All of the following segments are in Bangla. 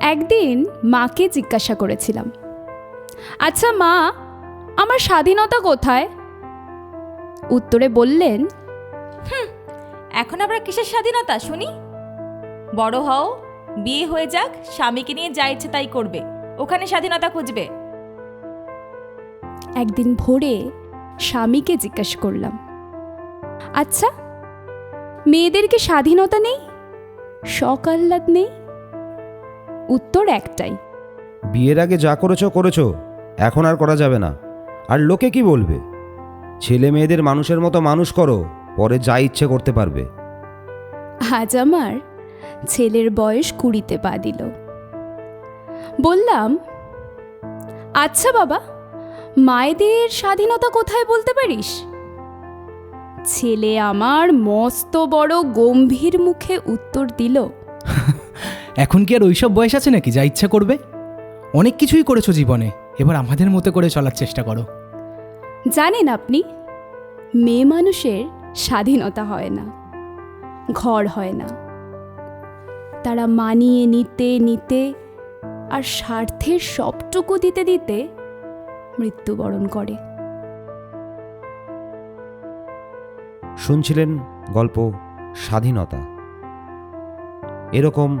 একদিন মাকে জিজ্ঞাসা করেছিলাম আচ্ছা মা আমার স্বাধীনতা কোথায়? উত্তরে বললেন হুম এখন আবার কিসের স্বাধীনতা শুনি? বড় হও বিয়ে হয়ে যাক স্বামীকে নিয়ে যা ইচ্ছে তাই করবে ওখানে স্বাধীনতা খুঁজবে। একদিন ভোরে স্বামীকে জিজ্ঞাসা করলাম আচ্ছা মেয়েদের কি স্বাধীনতা নেই? শখ আহ্লাদ নেই? উত্তর একটাই। বিয়ের আগে যা করেছ করেছ। এখন আর করা যাবে না। আর লোকে কি বলবে? ছেলে মেয়েদের মানুষের মতো মানুষ করো পরে যা ইচ্ছে করতে পারবে। আজ আমার ছেলের বয়স কুড়িতে পা দিল। বললাম আচ্ছা বাবা মায়েদের স্বাধীনতা কোথায় বলতে পারিস? ছেলে আমার মস্ত বড় গম্ভীর মুখে উত্তর দিল এখন কি আর ওইসব বয়স আছে নাকি? যা ইচ্ছা করবে। অনেক কিছুই করেছ জীবনে। এবার আমাদের মতো করে চলার চেষ্টা করো। জানেন আপনি মেয়ে মানুষের স্বাধীনতা হয় না ঘর হয় না। তারা মানিয়ে নিতে নিতে আর স্বার্থের সবটুকু দিতে দিতে মৃত্যুবরণ করে। শুনছিলেন গল্প স্বাধীনতা। এরকম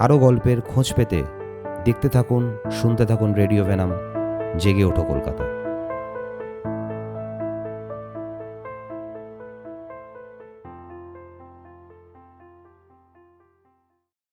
আরও গল্পের খোঁজ পেতে দেখতে থাকুন শুনতে থাকুন রেডিও ভেনাম জেগে ওঠো কলকাতা।